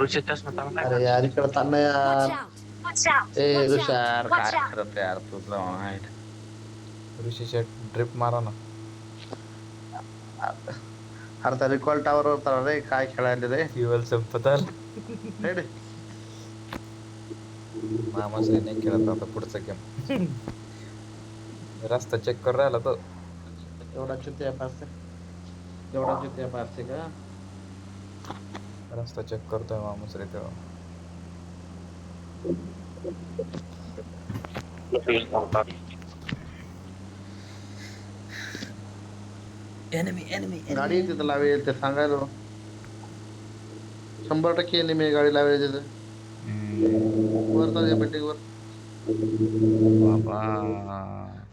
ऋषी चष्मा चांगला आहे अरे यार इकडे Watch यार out! Watch out! ए! तुषार काय! करत यार तुझं माहीत. ऋषी शेट ड्रिप मारा ना अरे त्या रिकॉल टावर होता रे काय खेळायला रे फ्युएल संपत आलं रे रे. मामा सही नाही खेळत आता पुढचा गेम रस्ता चेक कर राहिला तो एवढा चुत्या पारसे एवढा चुत्या पारसे का रस्ता चेक करतोय माणूस रे तेव्हा गाडी तिथं लावेल ते सांगायला शंभर टक्के येणे मी गाडी लावेल तिथं वर चालते बिल्डिंग वर. बाबा.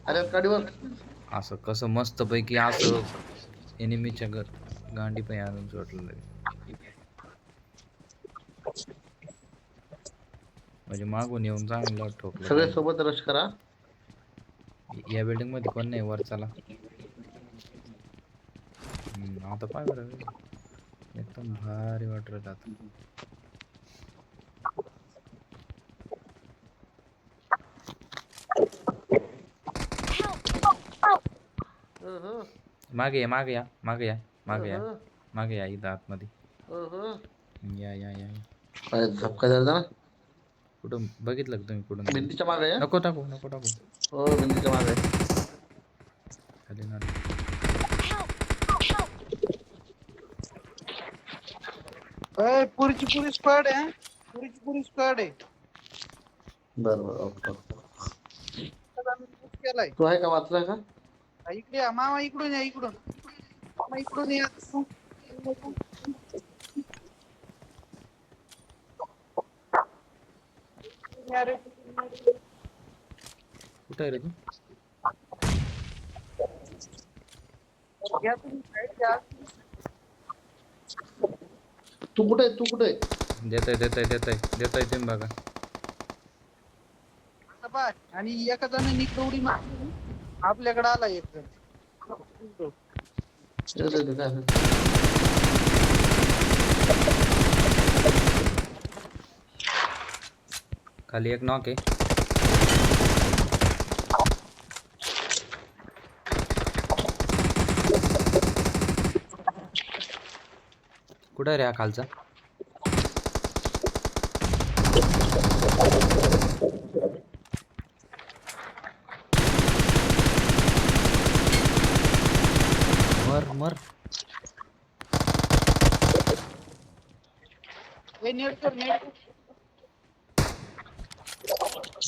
अरे गाडीवर असं कसं मस्त पैकी असं एनिमीच्या घर गांडी पण आणून सोडलं म्हणजे मागून येऊन चांगलं ठोकलं सगळे सोबत रश करा. या बिल्डिंगमध्ये कोण नाही वर चला. आता पाय बरं. एकदम भारी हं, हं, मागे या मागे या मागे या मागे या. मागे या इथं आतमध्ये. या या या द्यायचा ना. कुठून बघितलं का तुम्ही कुठून? भिंतीच्या मागे? आहे, हं? नको टाकू नको टाकू. हो भिंतीच्या मागे. आहे. खाली ना. अय, पुरीची पुरी स्क्वाड आहे हा? पुरीची पुरी स्क्वाड आहे बरं बरं ओके, ओके. आता आम्ही push केलाय. तू आहे का वाचला का? हा, इकडे या. मामा इकडून या इकडून. मामा इकडून या या रे. कुठं आहे रे तू. तू कुठे? तू कुठे? देताय देताय देताय देताय तुम्ही बघा. आणि एका जणांनी उडी मारली आपल्याकडे आला एक जण इकडे दे, दे, काय? खाली एक नॉक आहे. कुठं रे हा खालचा? मर मर. नेट कर नेट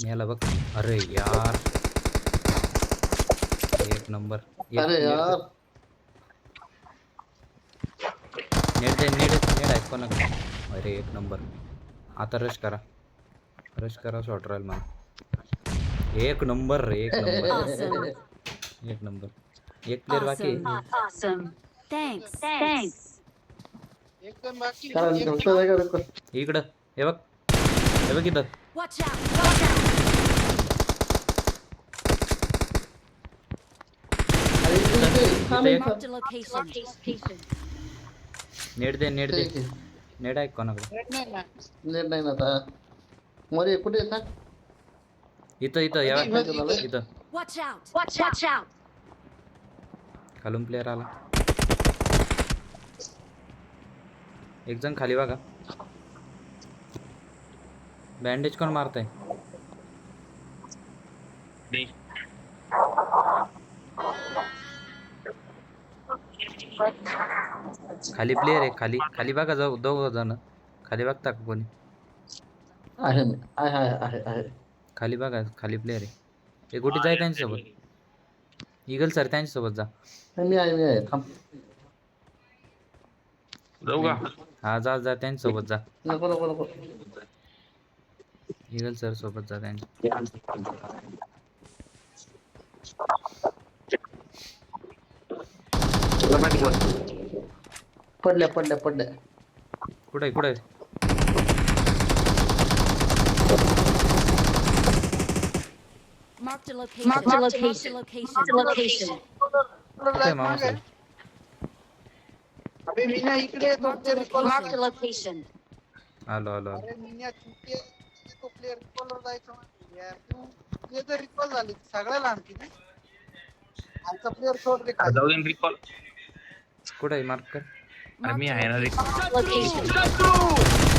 याला बघ. अरे यार. एक नंबर. अरे नेट- यार. नेट दे नेट नेट ऐकू नका. अरे एक नंबर. आता रश करा. रश करा शॉर्ट राहील मला. एक नंबर एक नंबर! एक नंबर. एक प्लेअर बाकी? इकडं. हे बघ. हे बघ इथं Watch out! Watch out! अरे इकडे, इकडे. थांब इथे इथं. Marked a location. नेट दे नेट दे ठीक आहे. नेट ऐक कोणाकडे नेट नाही ना नेट नाही ना आता मोरे कुठे आहे सांग इथं इथं या इथं, इथं. इथं Watch out! Watch out! Watch out! खालून प्लेअर आला एक जण खाली बघा बँडेज कोण मारताय. खाली प्लेअर आहे खाली खाली बघा जाऊ दोघ जण. खाली बघता का कोणी? आहे मी. आहे आहे आहे आहे. खाली बघा खाली प्लेअर आहे. ते कुठे जाय त्यांच्यासोबत. इगल सर त्यांच्यासोबत जा. मी आहे मी आहे. थांब. जाऊ का? हा जा जा त्यांच्यासोबत जा. नको नको नको. इगल सर सोबत जा त्यांच्या. पडल्या पडल्या पडल्या कुठे कुठे Marked a location. Marked a location. Marked a location. अबे इकडे ते. आलो आलो अरे चुकी तो प्लेअर रिकॉलर जायचं यार तू ते जर रिकॉल झाली. सगळ्याला आणखी आमचा प्लेअर सोड रे खाली. जाऊ दे रिकॉल कुठं आहे? मार्क कर. अरे मी आहे ना Location.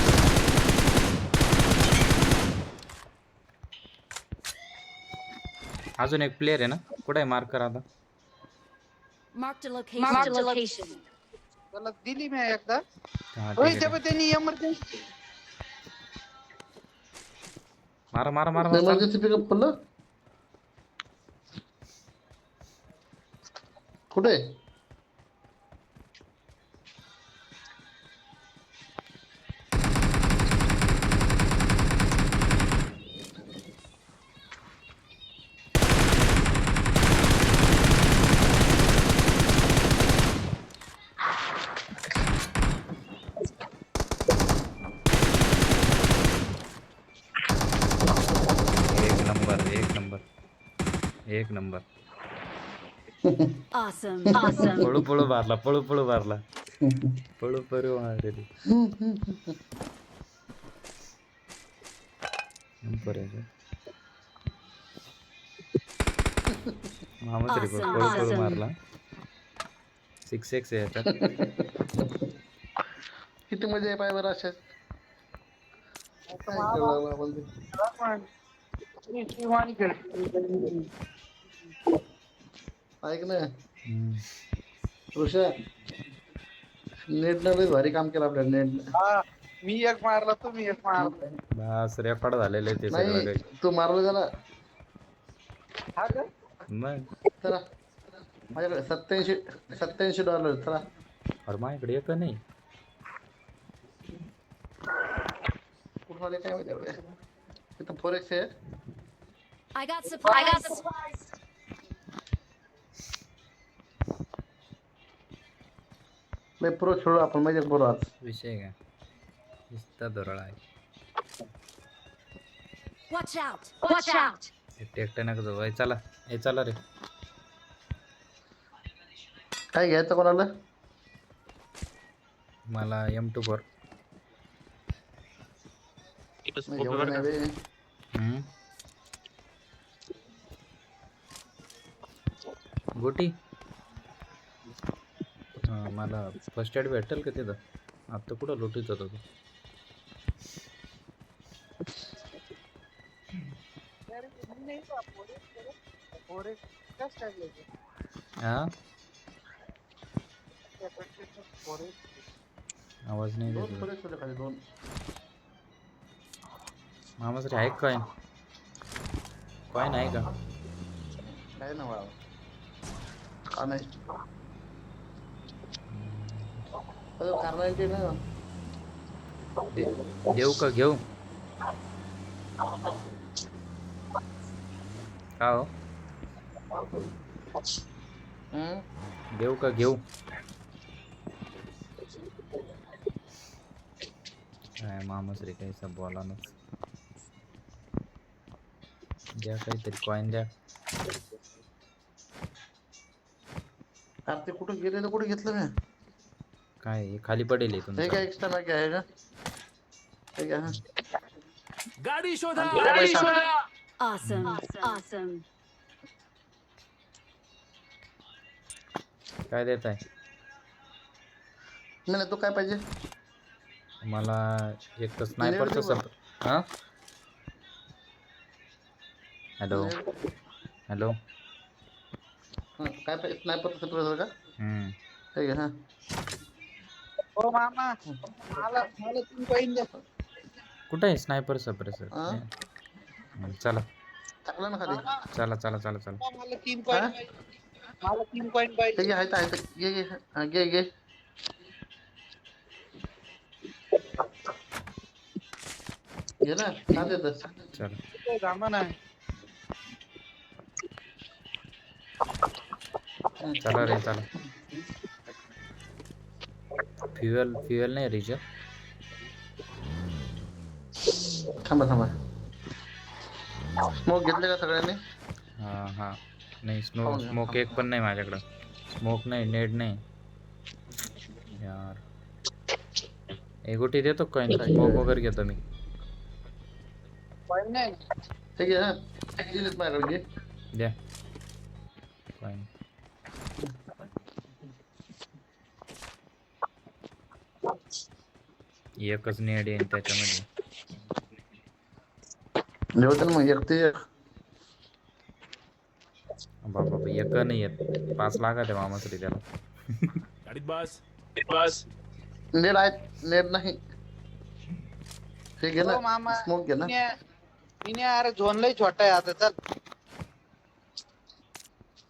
अजून एक प्लेअर आहे ना? कुठं आहे? मार्क कर आता. त्याला दिली मी एकदा. होय त्यांनी एमर्जन्सी आहे. मारा मारा मारा मारा. इमर्जन्सी पिकअप पडलं कुठे एक नंबर. Awesome. Awesome. पळू पळू मारला पळू पळू मारला. पळू पळू मारलेली. नंबर आहे का? मामा तरी पण Awesome, पळू पळू. मारला. सिक्स एक्स आहे याच्यात. किती मजा आहे पाय बरं अशाच काय कळलं आपण ऐक ना. ऋषा नेटनं लय भारी काम केलं आपल्या नेट हा मी एक मारला तुम्ही एक मारला. बस रेकॉर्ड झालेले ते सगळं नाही काही. तू मारलं त्याला? हा का? मग? चला. माझ्याकडे सत्याऐंशी सत्याऐंशी डॉलर चला. अरे माझ्याकडे एक नाही. कुठून आले काय माहिती तिथं फोर एक्स आहे. I got supplies. I got supplies. लय प्रो खेळू आपण म्हणजे बरो आज. विषय काय? नुसता दरळ आहे. Watch out. Watch out. एकटे एकटे नका जाऊ. ए, चला. हे चला रे. काय घ्यायचं कोणाला? मला एम टू फोर इथं नाही, स्कोप एवढं नाही बरं बे. गोटी? मला फर्स्ट एड भेटेल का तिथं? आता कुठं लुटीत होता तू? नाही काय आवाज नाही मामासाठी आहे कॉईन कॉईन आहे का? काय ना बाबा का नाही अरे कार्नाइटी ना दे- देऊ का घेऊ का हो हम्म? देऊ का घेऊ काय मामाच रे काही सब बोला ना द्या काहीतरी कॉईन द्या ते कुठं गेलेलं कुठे घेतलं मी काय हे खाली पडेल हे हे तुमचं. काय एक्स्ट्रा मॅग आहे का काय हा? गाडी शोधा! आणि किती पैसा? Awesome. Awesome. काय देत आहे नाही नाही, तू काय पाहिजे? मला एक तर स्नायपरचं सप हां? हॅलो हॅलो हा, काय पाहिजे? स्नायपर सप्रेसर का हम्म. हे घे हा. हो मामा मला मला द्या कुठं आहे? स्नायपर सप्रेसर हा? चला. टाकलं ना खाली. चला चला चला चला. मामा, मला तीन कॉईन मला तीन कॉईन पाहिजे. हे घे आहे तर आहे. तर. घे घे हा, घे घे. घे ना. सामान आहे चला रे चला. फ्युएल फ्युएल नाही रिच थांबा थांबा. स्मोक घेतले का सगळ्यांनी? हां हां. नाही स्नो ना. स्मोक एक पण नाही माझ्याकडं. स्मोक नाही नेट नाही. यार. एक गोटी देतो कॉईन स्मोक वगैरे घेतो मी. Point नाही. ठीक आहे हा. दिलीत माझ्याकडे घे. द्या. कॉईन एकच नेड येईन त्याच्यामध्ये. जेवतं मग एक ते एक. बाबा एक नाही येत? पाच लागत आहे त्याला. गाडीत बस. बस. नेट आहेत नेट नाही. हे घे हो, ना मामा. स्मोक घे ना. मी अरे झोन लय छोटा आहे आता चल.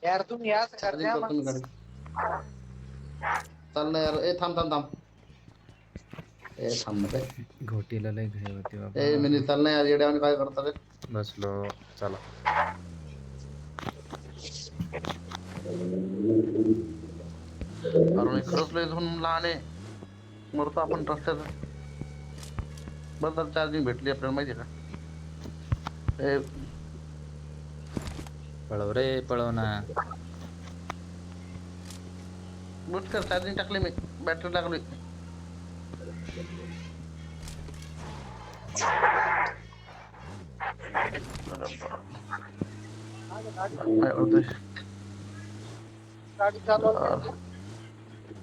यार तुम्ही या असं चार्जिंग करता यार ए थांब थांब थांब. घोटीला लय घाई होती ए येड्यावानी काय करता रे बसलो चला अरे खरंच लय धुवून लहान आहे मरतो आपण रस्त्यात बरं तर चार्जिंग भेटली आपल्याला माहिती आहे का ए पळव रे पळव ना बूट कर चार्जिंग टाकली मी बॅटरी टाकली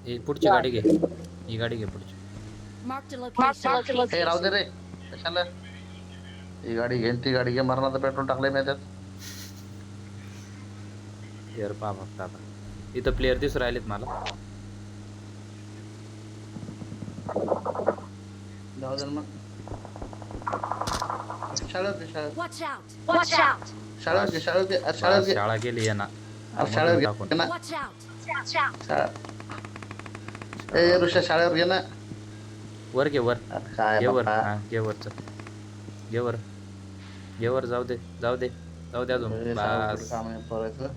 ही पुढची गाडी घे. ही गाडी घे पुढची. हे राहू दे रे. कशाला? ही गाडी घेईन ती गाडी घे. मरणाचं पेट्रोल टाकलंय मी त्यात. प्लेअर पहा फक्त आता. इथं प्लेअर दिसू राहिलेत मला. जाऊ दे ना मग. शाळेत घे शाळेत Watch out! Watch out! शाळेत घे शाळेत घे अरे शाळेत घे शाळा गेली आहे ना. अरे शाळेत टाकून. घे ना Watch out! शाळा. ए ऋषा शाळेवर घे ना. वर घे वर. अरे काय घे वर. हा घे वर चल घे वर. घे वर जाऊ दे जाऊ दे. जाऊ दे अजून. ए, शाळेवर बस. काम आहे पोराचं.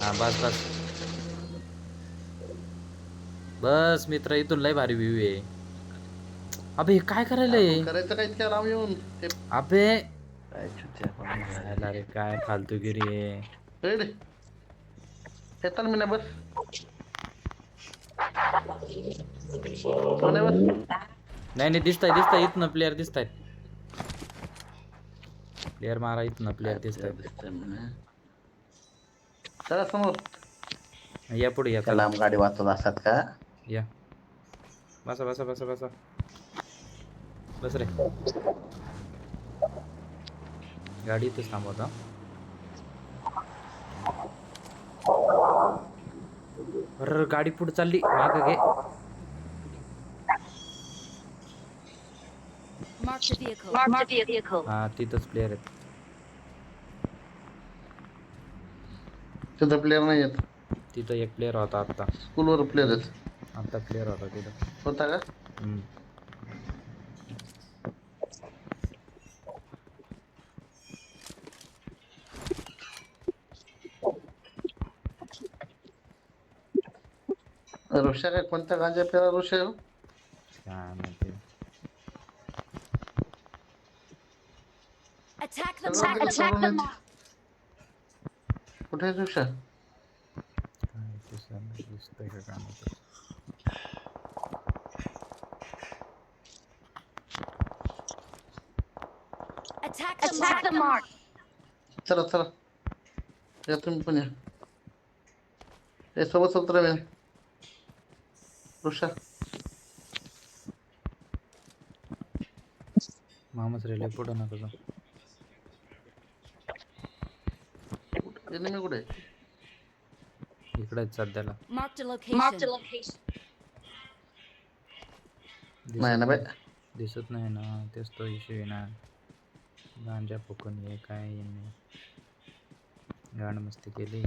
हा बस बस. बस मित्र इथून लय भारी व्ह्यू आहे. अबे हे काय करायला करायचं काय इतक्या लांब येऊन? ते अबे. काय चुत्या पण. झाला रे काय फालतूगिरी आहे? रेडी. येताल मी ना बस. नाही नाही दिसताय दिसताय इथनं प्लेअर दिसतायत. प्लेअर मारा इथनं प्लेअर दिसतायत. दिसतंय म्हणे. चला समोर. या पुढे या इतक्या लांब गाडी वाचत असतात का? या. बसा बसा बसा बसा. बस रे. गाडी इथेच थांबवता अरे गाडी पुढे चालली. माग घे. हा तिथंच प्लेअर आहेत. तिथं प्लेअर नाही येत तिथं एक प्लेअर होता आत्ता. स्कूलवर प्लेअर आहेत. आत्ता प्लेअर होता तिथं. होता का? हम्म. ऋषा काय कोणत्या गांजा प्याला ऋषा काय माहिती Attack the Attack mark. Attack the mark. कुठे आहे ऋषा काय दिसलं नाही, दिसतंय का काय माहिती. Attack the mark. the mark. चला चला या तुम्ही पण या हे सोबत सोबत रवी ऋषा मामाच रेल्वे पुढं नका जाऊ. एनिमी कुठे आहे? सध्याला Marked a location. Marked a location. नाही ना दिसत नाही ना तेच तो इश्यू आहे ना गांजा फुकून ये काय हे नाही गाण मस्ती केली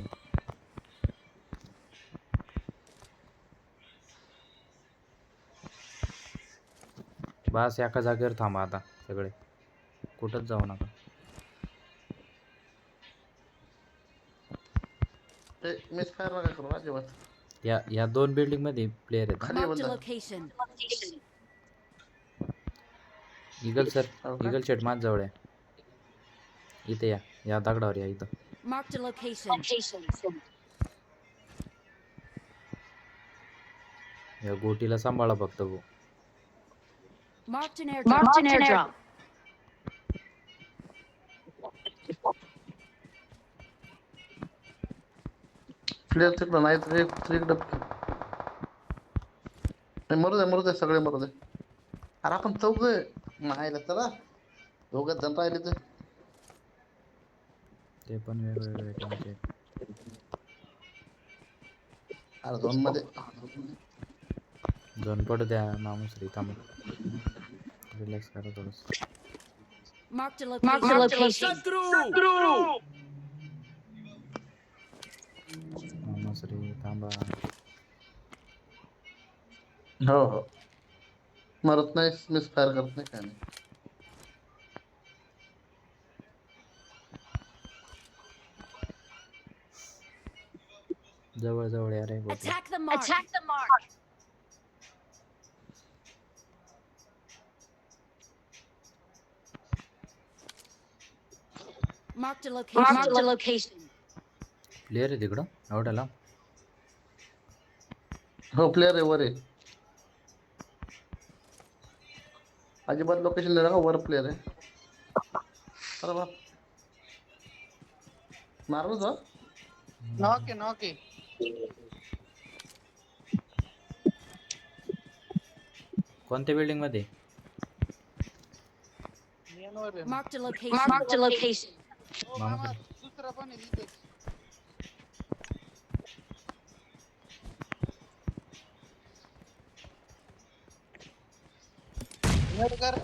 बस एका जागेवर थांबा आता सगळे. कुठंच जाऊ नका. करू अजिबात. या या दोन बिल्डिंगमध्ये प्लेयर आहेत खाली आहे Marked a बंदा location. इगल सर हो का? इगल शेट माझ जवळ आहे. इथे या या दगडावर या इथं. Marked a location. या गोटीला सांभाळा फक्त भाऊ. Marked an airdrop. Marked an airdrop. Player तिकडं नाही तर एक तिकडं नाही मरू दे मरू दे सगळे मरू दे. अरे आपण चौघ मायला चला. दोघं जण राहिले तर. ते पण वेगवेगळे अरे दोन मध्ये. दोन पडू द्या मामूश्री थांब रिलॅक्स करा थोडस Marked a location. Marked a location. मामूश्री थांबा हो हो मरत नाही मिस फायर करत नाही काय नाही जवळ जवळ या रे गोटी Attack the mark. Attack the mark. Marked a location. Marked a location. आहे तिकडं? एवढ्याला? हो प्लेअर आहे वर आहे. अजिबात लोकेशन नाही का वर प्लेअर आहे. अरे बाप. मारलं जा नॉक आहे नॉक आहे. कोणत्या बिल्डिंगमध्ये? मेन वर आहे. Marked a location. Marked a location. हो, मामा दुसरा पण आहे तिथेच नेट कर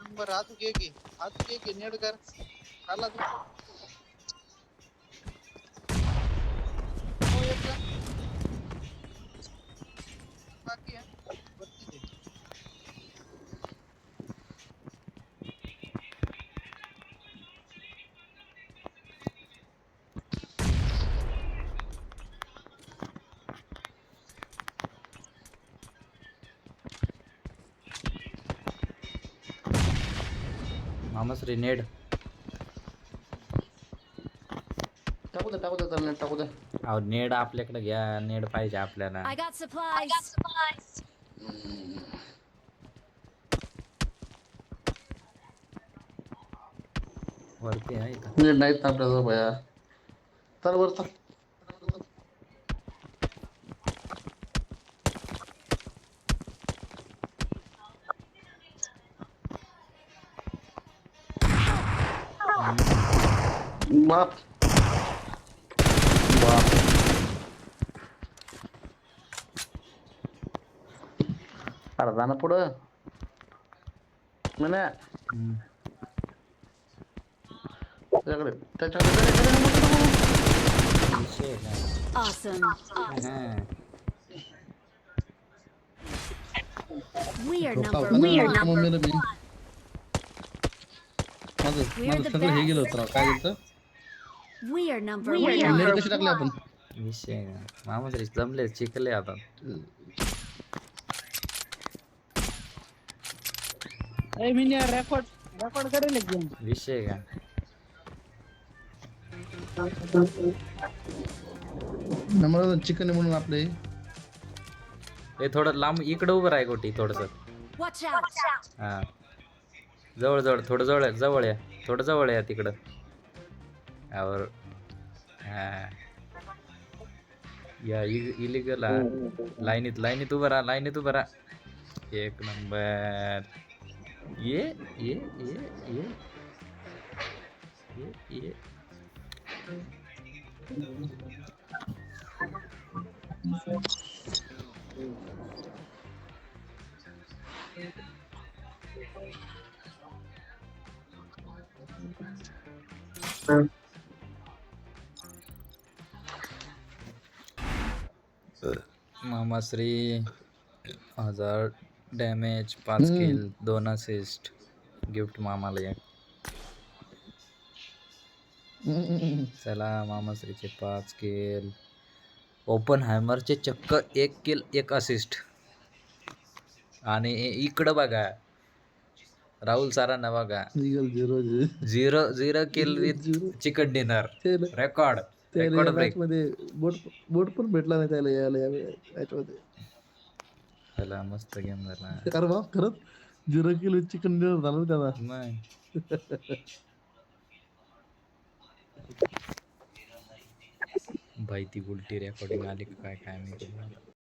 नंबर अजून एक आहे अजून एक आहे नेट कर मामूश्री नेड टाकू दे टाकू दे त्याला टाकू दे. अहो नेड आपल्याकडे घ्या नेड पाहिजे आपल्याला. I got supplies. वरती आहे इथं नीट नाहीत ना भया. तर वर बाप बाप अरे पुढं. त्याच्याकडे त्याच्याकडे त्याच्याकडे. विषय काय Awesome. We are number. पण We are ना, number. मम्मीला मी. माझं माझं the सगळं हे गेलं best. होतं राव. काय गेलं We are number. We are net number. कशी टाकली आपण? विषय काय मामूश्री जमले चिकले आता. ए मी रेकॉर्ड रेकॉर्ड करेल एकदम विषय काय मला चिकन म्हणून आपले. हे थोडं लांब इकडं उभं राहा गोटी थोडस. Watch out. हा. जवळ जवळ थोडं जवळ या, जवळ या. थोडं जवळ या तिकडं. यावर हा। या इलिगल लाईनीत लाईनीत उभं राहा लाईनीत उभं राहा एक नंबर। ये ये ये ये। ये ये। मामाश्री हजार डॅमेज पाच. किल दोन असिस्ट गिफ्ट मामाला एक. चला मामाश्रीचे पाच किल. ओपन हॅमरचे चक्क एक किल एक असिस्ट. आणि इकडं बघा. राहुल सरांना बघा zero zero zero kill with chicken dinner. Record त्याला मध्ये बोट बोट पण भेटला नाही त्याला यायला या मध्ये त्याला मस्त गेम झाला. अरे बाप खरंच. झिरो किलो चिकन डिनर झालं ना त्याचा मग भाई ती उलटी रेकॉर्डिंग आली काय काय माहिती.